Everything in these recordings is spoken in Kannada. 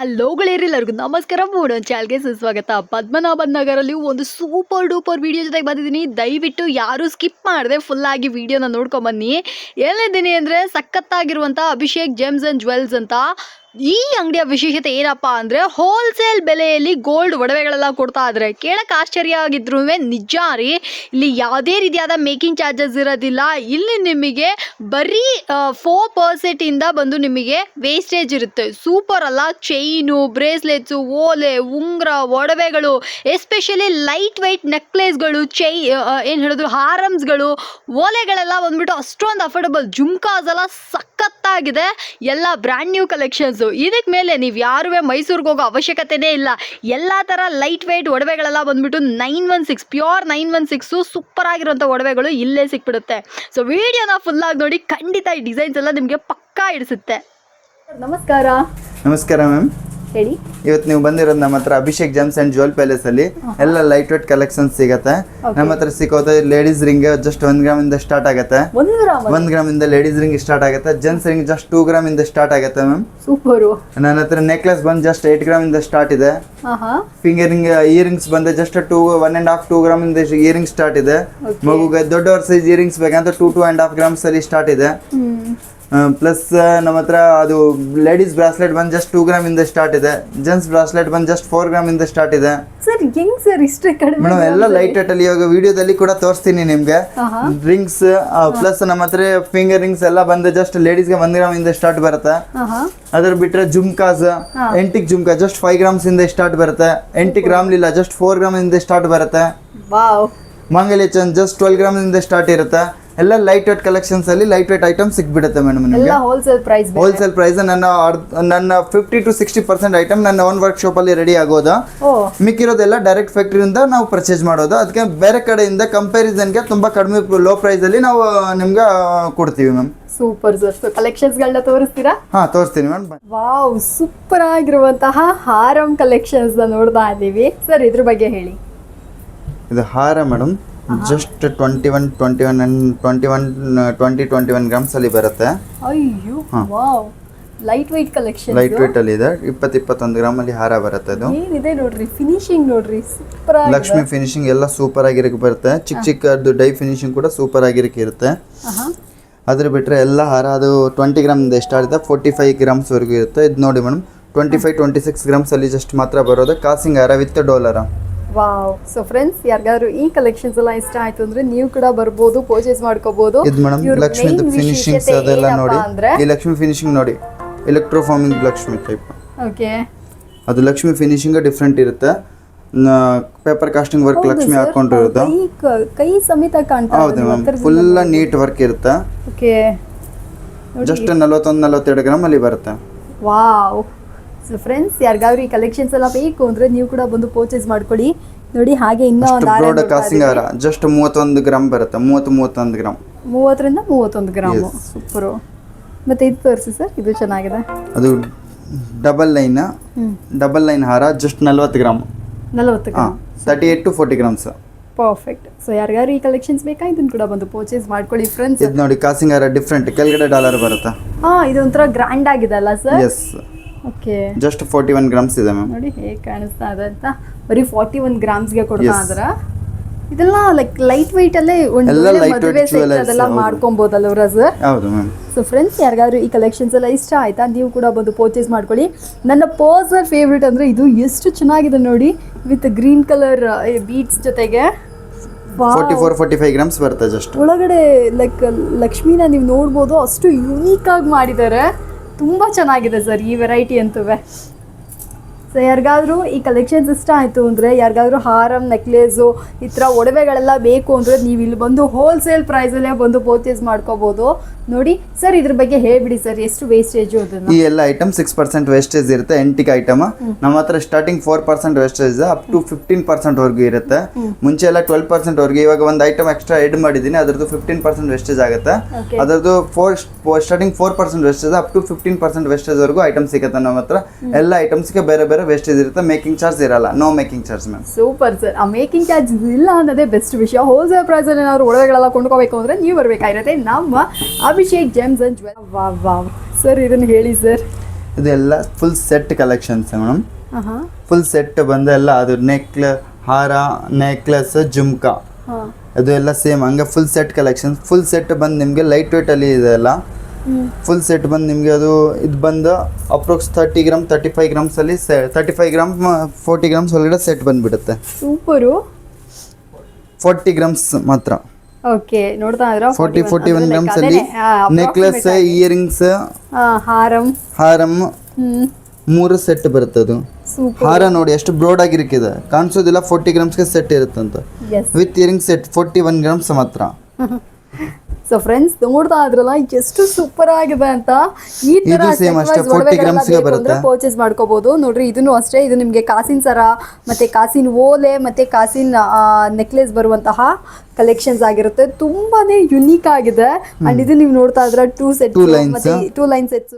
ಹಲೋ ಎಲ್ಲರಿಗೂ. ನಮಸ್ಕಾರ. ಮೂಡೋ ಚಾಲ್ಗೆ ಸುಸ್ವಾಗತ. ಪದ್ಮನಾಭನ್ ನಗರಲ್ಲಿ ಒಂದು ಸೂಪರ್ ಡೂಪರ್ ವಿಡಿಯೋ ಜೊತೆಗೆ ಬಂದಿದ್ದೀನಿ. ದಯವಿಟ್ಟು ಯಾರು ಸ್ಕಿಪ್ ಮಾಡದೆ ಆಗಿ ವಿಡಿಯೋನ ನೋಡ್ಕೊಂಬನ್ನಿ. ಎಲ್ಲಿದ್ದೀನಿ ಅಂದರೆ ಸಖತ್ತಾಗಿರುವಂಥ ಅಭಿಷೇಕ್ ಜೆಮ್ಸ್ ಆ್ಯಂಡ್ ಜ್ವೆಲ್ಸ್ ಅಂತ ಈ ಅಂಗಡಿಯ ವಿಶೇಷತೆ ಏನಪ್ಪ ಅಂದರೆ ಹೋಲ್ಸೇಲ್ ಬೆಲೆಯಲ್ಲಿ ಗೋಲ್ಡ್ ಒಡವೆಗಳೆಲ್ಲ ಕೊಡ್ತಾ ಇದ್ದಾರೆ ಕೇಳಕ್ಕೆ ಆಶ್ಚರ್ಯ ಆಗಿದ್ರು ನಿಜ ರೀ. ಇಲ್ಲಿ ಯಾವುದೇ ರೀತಿಯಾದ ಮೇಕಿಂಗ್ ಚಾರ್ಜಸ್ ಇರೋದಿಲ್ಲ. ಇಲ್ಲಿ ನಿಮಗೆ ಬರೀ ಫೋರ್ ಪರ್ಸೆಂಟಿಂದ ಬಂದು ನಿಮಗೆ ವೇಸ್ಟೇಜ್ ಇರುತ್ತೆ. ಸೂಪರ್ ಅಲ್ಲ ಚೈನು ಬ್ರೇಸ್ಲೆಟ್ಸು ಓಲೆ, ಉಂಗ್ರ, ಒಡವೆಗಳು ಎಸ್ಪೆಷಲಿ ಲೈಟ್ ವೈಟ್ ನೆಕ್ಲೇಸ್ಗಳು ಚೈ ಏನು ಹೇಳಿದ್ರು ಹಾರಮ್ಸ್ಗಳು ಓಲೆಗಳೆಲ್ಲ ಬಂದ್ಬಿಟ್ಟು ಅಷ್ಟೊಂದು ಅಫೋರ್ಡಬಲ್ ಜುಮ್ಕಾಸ್ ಎಲ್ಲ ಸಖತ್ತಾಗಿದೆ. ಎಲ್ಲ ಬ್ರ್ಯಾಂಡ್ ನ್ಯೂ ಕಲೆಕ್ಷನ್ಸು ಇದಕ್ಕೆ ಮೇಲೆ ನೀವು ಯಾರೂ ಮೈಸೂರಿಗೆ ಹೋಗೋ ಅವಶ್ಯಕತೆನೇ ಇಲ್ಲ. ಎಲ್ಲ ಥರ ಲೈಟ್ ವೆಯ್ಟ್ ಒಡವೆಗಳೆಲ್ಲ ಬಂದ್ಬಿಟ್ಟು nine one six pure nine one six super ಆಗಿರೋಂಥ ಒಡವೆಗಳು ಇಲ್ಲೇ ಸಿಕ್ಬಿಡುತ್ತೆ. ಸೊ ವಿಡಿಯೋನ ಫುಲ್ಲಾಗಿ ನೋಡಿ ಖಂಡಿತ ಈ ಡಿಸೈನ್ಸ್ ಎಲ್ಲ ನಿಮಗೆ ಪಕ್ಕಾ ಇಡಿಸುತ್ತೆ. ನಮಸ್ಕಾರ. ನಮಸ್ಕಾರ ಮ್ಯಾಮ್. ಹೇಳಿ. ಇವತ್ತು ನೀವು ಬಂದಿರೋದು ನಮ್ಮ ಹತ್ರ Abhishek gems and jewel palace ಅಲ್ಲಿ. ಎಲ್ಲ ಲೈಟ್ ವೇಟ್ ಕಲೆಕ್ಷನ್ ಸಿಗತ್ತೆ ನಮ್ಮ ಹತ್ರ ಸಿಕ್ಕೋದು ಲೇಡೀಸ್ ರಿಂಗ್ ಜಸ್ಟ್ ಒಂದ್ ಗ್ರಾಮ್ ಇಂದ ಸ್ಟಾರ್ಟ್ ಆಗತ್ತೆ. ಒಂದು ಗ್ರಾಮ್ ಇಂದ ಲೇಡೀಸ್ ರಿಂಗ್ ಸ್ಟಾರ್ಟ್ ಆಗುತ್ತೆ. Gents ring just two gram ಇಂದ ಸ್ಟಾರ್ಟ್ ಆಗುತ್ತೆ ಮ್ಯಾಮ್ ಸೂಪರ್ ನನ್ನ ಹತ್ರ ನೆಕ್ಲೆಸ್ ಬಂದು ಜಸ್ಟ್ ಏಟ್ ಗ್ರಾಮ್ ಇಂದ ಸ್ಟಾರ್ಟ್ ಇದೆ. Finger ring finger ring earrings ಬಂದ just two one and half two gram ಇಂದ ಇಯರಿಂಗ್ ಸ್ಟಾರ್ಟ್ ಇದೆ. ಮಗುಗೆ ದೊಡ್ಡವ್ರ ಸೈಜ್ ಇಯರಿಂಗ್ಸ್ ಬೇಕಂತ two two and half grams ಅಲ್ಲಿ ಸ್ಟಾರ್ಟ್ ಇದೆ. ಪ್ಲಸ್ ನಮ್ಮ ಹತ್ರ ಅದು ಲೇಡೀಸ್ ಬ್ರಾಸ್ಲೆಟ್ ಬಂದು ಜಸ್ಟ್ ಟೂ ಗ್ರಾಮ್ ಇಂದ ಸ್ಟಾರ್ಟ್ ಇದೆ. ಜೆಂಟ್ಸ್ ಬ್ರಾಸ್ಲೆಟ್ ಬಂದು ಜಸ್ಟ್ ಫೋರ್ ಗ್ರಾಮ್ ಇಂದ ಸ್ಟಾರ್ಟ್ ಇದೆ. ಸರ್ ಹೆಂಗ್ ಸರ್ ಇಷ್ಟೇ ಕಡಿಮೆ ಮೇಡಮ್ ಎಲ್ಲ ಲೈಟ್ ವೇಟ್ ಅಲ್ಲಿ ಇವಾಗ ವಿಡಿಯೋದಲ್ಲಿ ಕೂಡ ತೋರಿಸ್ತೀನಿ ನಿಮಗೆ. ರಿಂಗ್ಸ್ ಪ್ಲಸ್ ನಮ್ಮ ಹತ್ರ ಫಿಂಗರ್ ರಿಂಗ್ಸ್ ಎಲ್ಲ ಬಂದು ಜಸ್ಟ್ ಲೇಡೀಸ್ಗೆ ಒಂದ್ ಗ್ರಾಮ್ ಇಂದ ಸ್ಟಾರ್ಟ್ ಬರುತ್ತೆ. ಅದ್ರ ಬಿಟ್ರೆ jhumkas antique jhumka just five grams ಇಂದ ಸ್ಟಾರ್ಟ್ ಬರುತ್ತೆ. ಎಂಟಿ ಗ್ರಾಮ್ ಇಲ್ಲ ಜಸ್ಟ್ ಫೋರ್ ಗ್ರಾಮ್ ಇಂದ ಸ್ಟಾರ್ಟ್ ಬರುತ್ತೆ. ಮಾಂಗಲ್ಯ ಚಂದ್ ಜಸ್ಟ್ ಟ್ವೆಲ್ ಗ್ರಾಮ್ ಇಂದ ಸ್ಟಾರ್ಟ್ ಇರುತ್ತೆ. ಎಲ್ಲ ಲೈಟ್ ವೇಟ್ ಕಲೆಕ್ಷನ್ಸ್ ಅಲ್ಲಿ ಲೈಟ್ ವೇಟ್ ಐಟಮ್ ಸಿಕ್ಬಿಡುತ್ತೆ ಮೇಡಮ್ ನಿಮಗೆ ಹೋಲ್ಸೇಲ್ ಪ್ರೈಸ್ ಹೋಲ್ಸೇಲ್ ಪ್ರೈಸ್ ನನ್ನ ನನ್ನ fifty to sixty percent item ನನ್ನ ಓನ್ ವರ್ಕ್ ಶಾಪ್ ಅಲ್ಲಿ ರೆಡಿ ಆಗೋದ? ಮಿಕ್ಕಿರೋದೆಲ್ಲ ಡೈರೆಕ್ಟ್ ಫ್ಯಾಕ್ಟ್ರಿಯಿಂದ ನಾವು ಪರ್ಚೇಸ್ ಮಾಡೋದು. ಅದಕ್ಕೆ ಬೇರೆ ಕಡೆಯಿಂದ ಕಂಪ್ಯಾರಿಸನ್ಗೆ ತುಂಬಾ ಕಡಿಮೆ ಲೋ ಪ್ರೈಸ್ ಅಲ್ಲಿ ನಾವು ನಿಮ್ಗೆ ಕೊಡ್ತೀವಿ ಮ್ಯಾಮ್ ಸೂಪರ್ ಸರ್ ಕಲೆಕ್ಷನ್ಸ್ಗಳನ್ನ ತೋರಿಸ್ತೀರಾ? ಹಾ ತೋರಿಸ್ತೀನಿ ಮ್ಯಾಮ್ ವಾವ್ ಸೂಪರ್ ಆಗಿರುವಂತಹ ಹಾರಂ ಕಲೆಕ್ಷನ್ಸ್ ನೋಡ್ತಾ ಇದ್ದೀವಿ. ಸರ್ ಇದ್ರ ಬಗ್ಗೆ ಹೇಳಿ. ಇದು ಹಾರ madam just twenty one twenty one twenty one twenty twenty one grams ಅಲ್ಲಿ ಬರುತ್ತೆ. ಅಯ್ಯೋ wow. Light weight collection light weight ಅಲ್ಲಿ ಇದೆ. ಇಪ್ಪತ್ತು ಇಪ್ಪತ್ತೊಂದು ಗ್ರಾಮ್ ಅಲ್ಲಿ ಹಾರ ಬರುತ್ತೆ ಅದು ಏನಿದೆ ನೋಡ್ರಿ ಫಿನಿಶಿಂಗ್ ನೋಡ್ರಿ ಸೂಪರ್ ಲಕ್ಷ್ಮಿ ಫಿನಿಶಿಂಗ್ ಎಲ್ಲ ಸೂಪರ್ ಆಗಿರಕ್ಕೆ ಬರುತ್ತೆ. ಚಿಕ್ಕ ಚಿಕ್ಕದು ಡೈ ಫಿನಿಶಿಂಗ್ ಕೂಡ ಸೂಪರ್ ಆಗಿರಕ್ಕೆ ಇರುತ್ತೆ. ಅದ್ರ ಬಿಟ್ಟರೆ ಎಲ್ಲ ಹಾರ ಅದು ಟ್ವೆಂಟಿ ಸ್ಟಾರ್ಟ್ ಇದೆ ಫೋರ್ಟಿ ಫೈವ್ ಗ್ರಾಮ್ಸ್ವರೆಗೂ ಇರುತ್ತೆ. ಇದು ನೋಡಿ madam twenty five twenty six ಗ್ರಾಮ್ಸಲ್ಲಿ just ಮಾತ್ರ ಬರೋದು. ಕಾಸಿಂಗ್ ಹಾರ ವಿತ್ ಡಾಲರ ವಾವ್ ಸೊ ಫ್ರೆಂಡ್ಸ್ ಯಾರಿಗಾದ್ರು ಈ ಕಲೆಕ್ಷನ್ಸ್ ಎಲ್ಲ ಇಷ್ಟ ಆಯ್ತು ಅಂದ್ರೆ ನೀವು ಕೂಡ ಬರ್ಬೋದು ಪರ್ಚೇಸ್ ಮಾಡ್ಕೋಬಹುದು ಇದು ಮೇಡಮ್ ಲಕ್ಷ್ಮಿ ಫಿನಿಶಿಂಗ್ಸ್ ಅದೆಲ್ಲ ನೋಡಿ. ಈ ಲಕ್ಷ್ಮಿ ಫಿನಿಶಿಂಗ್ ನೋಡಿ. Electroforming Lakshmi type okay ಅದು ಲಕ್ಷ್ಮಿ ಫಿನಿಶಿಂಗ್ ಡಿಫ್ರೆಂಟ್ ಇರುತ್ತೆ. ಪೇಪರ್ ಕಾಸ್ಟಿಂಗ್ ವರ್ಕ್ ಲಕ್ಷ್ಮಿ ಹಾಕೊಂಡಿರುತ್ತೆ ಕೈ ಸಮೇತ ಕಾಣ್ತಾ ಹೌದು ಮ್ಯಾಮ್ ಫುಲ್ ನೀಟ್ ವರ್ಕ್ ಇರುತ್ತೆ. ಓಕೆ ಜಸ್ಟ್ ನಲವತ್ತೊಂದು ನಲವತ್ತೆರಡು ಗ್ರಾಮ್ ಅಲ್ಲಿ ಬರುತ್ತೆ. ವಾವ್ ಸೊ ಫ್ರೆಂಡ್ಸ್ ಯಾರಿಗಾದ್ರೂ ಈ ಕಲೆಕ್ಷನ್ಸ್ ಎಲ್ಲ ಬೇಕು ಅಂದ್ರೆ ನೀವು ಕೂಡ ಬಂದು ಪರ್ಚೇಸ್ ಮಾಡ್ಕೊಳ್ಳಿ. ನೋಡಿ ಹಾಗೆ ಇನ್ನೂ ಒಂದು ಬ್ರೋಡ್ ಜಸ್ಟ್ ಮೂವತ್ತೊಂದು ಗ್ರಾಮ್ ಬರುತ್ತೆ ಮೂವತ್ತು ಮೂವತ್ತೊಂದು ಗ್ರಾಮ್. ಮೂವತ್ತರಿಂದ ಮೂವತ್ತೊಂದು ಗ್ರಾಮು. ಸೂಪರು ಮತ್ತೆ ಇದು ತೋರಿಸಿ ಸರ್ ಇದು ಚೆನ್ನಾಗಿದೆ. ಅದು ಡಬಲ್ ಲೈನ್ ಡಬಲ್ ಲೈನ್ ಹಾರ ಜಸ್ಟ್ ನಲ್ವತ್ತು ಗ್ರಾಮ್ ನಲವತ್ತು gram thirty eight to forty grams perfect so ಯಾರಿಗಾರು ಈ ಕಲೆಕ್ಷನ್ಸ್ ಬೇಕಾ? ಇದನ್ನ ಕೂಡ ಬಂದು ಪರ್ಚೇಸ್ ಮಾಡ್ಕೊಳ್ಳಿ ಫ್ರೆಂಡ್ಸ್ ಇದು ನೋಡಿ ಕಾಸಿಂಗ್ ಹಾರ ಡಿಫ್ರೆಂಟ್ ಕೆಳಗಡೆ ಡಾಲರ್ ಬರುತ್ತಾ? ಹಾ ಇದೊಂಥರ ಗ್ರ್ಯಾಂಡ್ ಆಗಿದೆ ಅಲ್ಲ sir yes okay just forty one grams ಇದೆ ಮ್ಯಾಮ್ ನೋಡಿ ಹೇಗೆ ಕಾಣಿಸ್ತಾ ಇದೆ ಅಂತ. ಬರೀ ಫೋರ್ಟಿ ಒನ್ ಗ್ರಾಮ್ಸ್ಗೆ ಕೊಡ್ತಾ ಅದರ ಇದೆಲ್ಲ ಲೈಕ್ ಲೈಟ್ ವೈಟ್ ಅಲ್ಲೇ ಒಂದು ಎಲ್ಲ light weight ಮದುವೆ set jewelers, ಅದೆಲ್ಲ ಹೌದು. ಸರ್ ಹೌದು ಮ್ಯಾಮ್ ಸೊ ಫ್ರೆಂಡ್ಸ್ ಯಾರಿಗಾದ್ರೂ ಈ ಕಲೆಕ್ಷನ್ಸ್ ಎಲ್ಲ ಇಷ್ಟ ಆಯ್ತಾ? ನೀವು ಕೂಡ ಬಂದು ಪರ್ಚೇಸ್ ಮಾಡ್ಕೊಳ್ಳಿ. ನನ್ನ ಪರ್ಸನಲ್ ಫೇವ್ರೇಟ್ ಅಂದರೆ ಇದು ಎಷ್ಟು ಚೆನ್ನಾಗಿದೆ ನೋಡಿ ವಿತ್ ಗ್ರೀನ್ ಕಲರ್ ಬೀಟ್ಸ್ ಜೊತೆಗೆ. Wow. Forty four forty five grams ಬರುತ್ತೆ ಜಸ್ಟ್ ಒಳಗಡೆ ಲೈಕ್ ಲಕ್ಷ್ಮೀನ ನೀವು ನೋಡ್ಬೋದು ಅಷ್ಟು ಯೂನಿಕ್ ಆಗಿ ಮಾಡಿದ್ದಾರೆ. ತುಂಬ ಚೆನ್ನಾಗಿದೆ ಸರ್ ಈ ವೆರೈಟಿ ಅಂತೂ. ಸೊ ಯಾರಿಗಾದ್ರೂ ಈ ಕಲೆಕ್ಷನ್ಸ್ ಇಷ್ಟ ಆಯಿತು ಅಂದರೆ ಯಾರಿಗಾದ್ರೂ ಹಾರಂ ನೆಕ್ಲೇಸು ಈ ಥರ ಒಡವೆಗಳೆಲ್ಲ ಬೇಕು ಅಂದರೆ ನೀವು ಇಲ್ಲಿ ಬಂದು ಹೋಲ್ಸೇಲ್ ಪ್ರೈಸಲ್ಲೇ ಬಂದು ಪರ್ಚೇಸ್ ಮಾಡ್ಕೋಬೋದು. ನೋಡಿ ಸರ್ ಇದ್ರ ಬಗ್ಗೆ ಹೇಳ್ಬಿಡಿ ಸರ್ ಎಷ್ಟು ವೇಸ್ಟೇಜು ಅದು ಈ ಎಲ್ಲ ಐಟಮ್ ಸಿಕ್ಸ್ ಪರ್ಸೆಂಟ್ ವೇಸ್ಟೇಜ್ ಇರುತ್ತೆ ಎಂಟಿಕ್ ಐಟಮ್ ನಮ್ಮ ಹತ್ರ starting four percent wastage up to fifteen percent ವರ್ಗೂ ಇರುತ್ತೆ. ಮುಂಚೆ ಎಲ್ಲ ಟ್ವೆಲ್ ಪರ್ಸೆಂಟ್ ವರ್ಗೂ ಇವಾಗ ಒಂದು ಐಟಮ್ ಎಕ್ಸ್ಟ್ರಾ ಎಡ್ ಮಾಡಿದ್ದೀನಿ ಅದರದ್ದು ಫಿಫ್ಟೀನ್ ಪರ್ಸೆಂಟ್ ವೇಸ್ಟೇಜ್ ಆಗುತ್ತೆ. ಅದರದ್ದು four starting four percent wastage up to fifteen percent wastage ವರೆಗೂ ಐಟಮ್ ಸಿಗುತ್ತೆ ನಮ್ಮ ಹತ್ರ. ಎಲ್ಲ ಐಟಮ್ಸ್ಗೆ ಬೇರೆ ಬೇರೆ ವೇಸ್ಟೇಜ್ ಇರುತ್ತೆ ಮೇಕಿಂಗ್ ಚಾರ್ಜ್ ಇರಲ್ಲ. No making charge ma'am super sir ಆ ಮೇಕಿಂಗ್ ಚಾರ್ಜ್ ಇಲ್ಲ ಅನ್ನೋದೇ ಬೆಸ್ಟ್ ವಿಷಯ ಹೋಲ್ಸೇಲ್ ಪ್ರೈಸಲ್ಲಿ ಏನಾದ್ರು ಒಡವೆಗಳೆಲ್ಲ ಕೊಂಡ್ಕೋಬೇಕು ಅಂದ್ರೆ ನೀವು ಬರಬೇಕಾಗಿರುತ್ತೆ ನಮ್ಮ ಅಭಿಷೇಕ್ ಜೆಮ್ಸ್ ಅಂಡ್ ಜ್ವೆಲ್ ವಾ ವಾವ್ ಸರ್ ಇದನ್ನ ಹೇಳಿ ಸರ್ ಇದೆಲ್ಲ full set collections madam full set ಬಂದು ಎಲ್ಲ ಅದು ನೆಕ್ಲ ಹಾರ ನೆಕ್ಲೆಸ್ ಜುಮ್ಕಾ. ಅದು ಎಲ್ಲ ಸೇಮ್ ಹಂಗೆ full set collections full set ಬಂದು ನಿಮಗೆ ಲೈಟ್ ವೇಟಲ್ಲಿ ಇದೆ ಅಲ್ಲ ಹ್ಮ್ ಫುಲ್ ಸೆಟ್ ಬಂದು ನಿಮಗೆ ಅದು ಇದು ಬಂದು approx thirty gram thirty five ಗ್ರಾಮ್ಸಲ್ಲಿ say thirty five gram forty grams ಒಳಗಡೆ ಸೆಟ್ ಬಂದುಬಿಡುತ್ತೆ. ಸೂಪರು ಫೋರ್ಟಿ ಗ್ರಾಮ್ಸ್ ಮಾತ್ರ. ಓಕೆ ನೋಡ್ತಾ ಇದ್ರ? ಫೋರ್ಟಿ ಫೋರ್ಟಿ ಒನ್ ಗ್ರಾಮ್ಸಲ್ಲಿ ನೆಕ್ಲೆಸ್ ಇಯರಿಂಗ್ಸ್ ಹಾರಂ. ಹಾರಂ ಮೂರು ಸೆಟ್ ಬರುತ್ತೆ ಅದು. ಹಾರ ನೋಡಿ ಎಷ್ಟು ಬ್ರೋಡ್ ಆಗಿರಿಕ್ಕಿದೆ ಕಾಣಿಸೋದಿಲ್ಲ ಫೋರ್ಟಿ ಗ್ರಾಮ್ಸ್ಗೆ set ಇರುತ್ತಂತ. With earring set forty one grams ಮಾತ್ರ. ಸೊ ಫ್ರೆಂಡ್ಸ್ ನೋಡ್ತಾ ಇದ್ರಲ್ಲ ಎಷ್ಟು ಸೂಪರ್ ಆಗಿದೆ ಅಂತ. ಈ ತರ ಇದು 40 grams ಗೆ ಬರುತ್ತೆ. ಪರ್ಚೇಸ್ ಮಾಡ್ಕೋಬಹುದು ನೋಡ್ರಿ ಇದನ್ನು ಅಷ್ಟೇ ಇದು ನಿಮಗೆ ಕಾಸಿನ್ ಸರ ಮತ್ತೆ ಕಾಸಿನ ಓಲೆ ಮತ್ತೆ ಕಾಸಿನ ನೆಕ್ಲೆಸ್ ಬರುವಂತಹ ಕಲೆಕ್ಷನ್ಸ್ ಆಗಿರುತ್ತೆ. ತುಂಬಾನೇ ಯುನೀಕ್ ಆಗಿದೆ. ಅಂಡ್ ಇದು ನೀವು ನೋಡ್ತಾ ಇದ್ರ ಟೂ ಸೆಟ್. ಮತ್ತೆ ಟೂ ಲೈನ್ ಸೆಟ್ಸ್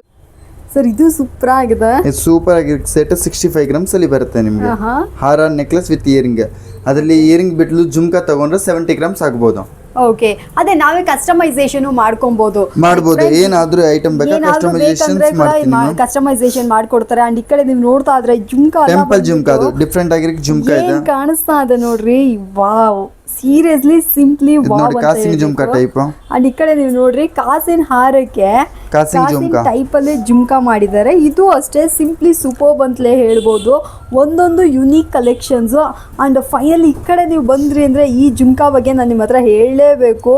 ಸರ್ ಇದು ಸೂಪರ್ ಆಗಿದೆ. ಸೂಪರ್ ಆಗಿ ಸೆಟ್ ಸಿಕ್ಸ್ಟಿ ಫೈವ್ ಗ್ರಾಮ್ಸ್ ಅಲ್ಲಿ ಬರುತ್ತೆ ನಿಮಗೆ. ಹಾರ ನೆಕ್ಲೆಸ್ ವಿತ್ ಇಯರಿಂಗ್ ಅದರಲ್ಲಿ ಇಯರಿಂಗ್ ಬಿಟ್ಲು ಜುಮ್ಕಾ ತಗೊಂಡ್ರೆ ಸೆವೆಂಟಿ ಗ್ರಾಮ್ಸ್ ಆಗ್ಬೋದು. ಓಕೆ ಅದೇ ನಾವೇ ಕಸ್ಟಮೈಸೇಷನ್ ಮಾಡ್ಕೊಬಹುದು ಮಾಡಬಹುದು ಏನಾದ್ರೂ ಐಟಮ್ ಬೇಕಾ? ಕೂಡ ಮಾಡ್ತೀನಿ ಕಸ್ಟಮೈಸೇಷನ್ ಮಾಡ್ಕೊಡ್ತಾರೆ. ಅಂಡ್ ಈ ಕಡೆ ನೀವು ನೋಡ್ತಾ ಇದ್ರೆ ಜುಮ್ಕಾ ಟೆಂಪಲ್ ಜುಮ್ಕಾ ಅದು. ಡಿಫರೆಂಟ್ ಆಗಿರೋ ಜುಮ್ಕಾ ಇದೆ. ಕಾಣಿಸ್ತಾ ಇದೆ ನೋಡ್ರಿ? ವಾವ್ ಸೀರಿಯಸ್ಲಿ ಸಿಂಪ್ಲಿ ಇದು ಜುಮ್ಕ ಕಾಸಿನ ಜುಮ್ಕಾ ಟೈಪ್ ಅಂಡ್ ಈ ಕಡೆ ನೀವು ನೋಡ್ರಿ ಕಾಸಿನ ಹಾರಕ್ಕೆ ಕಾಸಿನ ಟೈಪ್ ಅಲ್ಲಿ ಜುಮ್ಕಾ ಮಾಡಿದ್ದಾರೆ. ಇದು ಅಷ್ಟೇ ಸಿಂಪ್ಲಿ ಸೂಪರ್ ಅಂತಲೇ ಹೇಳ್ಬೋದು. ಒಂದೊಂದು ಯುನೀಕ್ ಕಲೆಕ್ಷನ್ಸ್ ಅಂಡ್ ಫೈನಲ್ ಈ ಕಡೆ ನೀವು ಬಂದ್ರಿ ಅಂದ್ರೆ ಈ ಜುಮ್ಕಾ ಬಗ್ಗೆ ನಾನು ನಿಮ್ಮ ಹತ್ರ ಹೇಳಲೇಬೇಕು.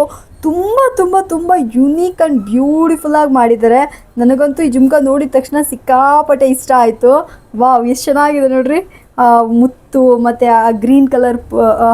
ತುಂಬ ತುಂಬ ತುಂಬ ಯುನೀಕ್ ಆ್ಯಂಡ್ ಬ್ಯೂಟಿಫುಲ್ ಆಗಿ ಮಾಡಿದ್ದಾರೆ. ನನಗಂತೂ ಈ ಜುಮ್ಕಾ ನೋಡಿದ ತಕ್ಷಣ ಸಿಕ್ಕಾಪಟ್ಟೆ ಇಷ್ಟ ಆಯಿತು. ವಾವ್ ಎಷ್ಟು ಚೆನ್ನಾಗಿದೆ ನೋಡ್ರಿ. ಆ, ಮುತ್ತು ಮತ್ತು ಆ ಗ್ರೀನ್ ಕಲರ್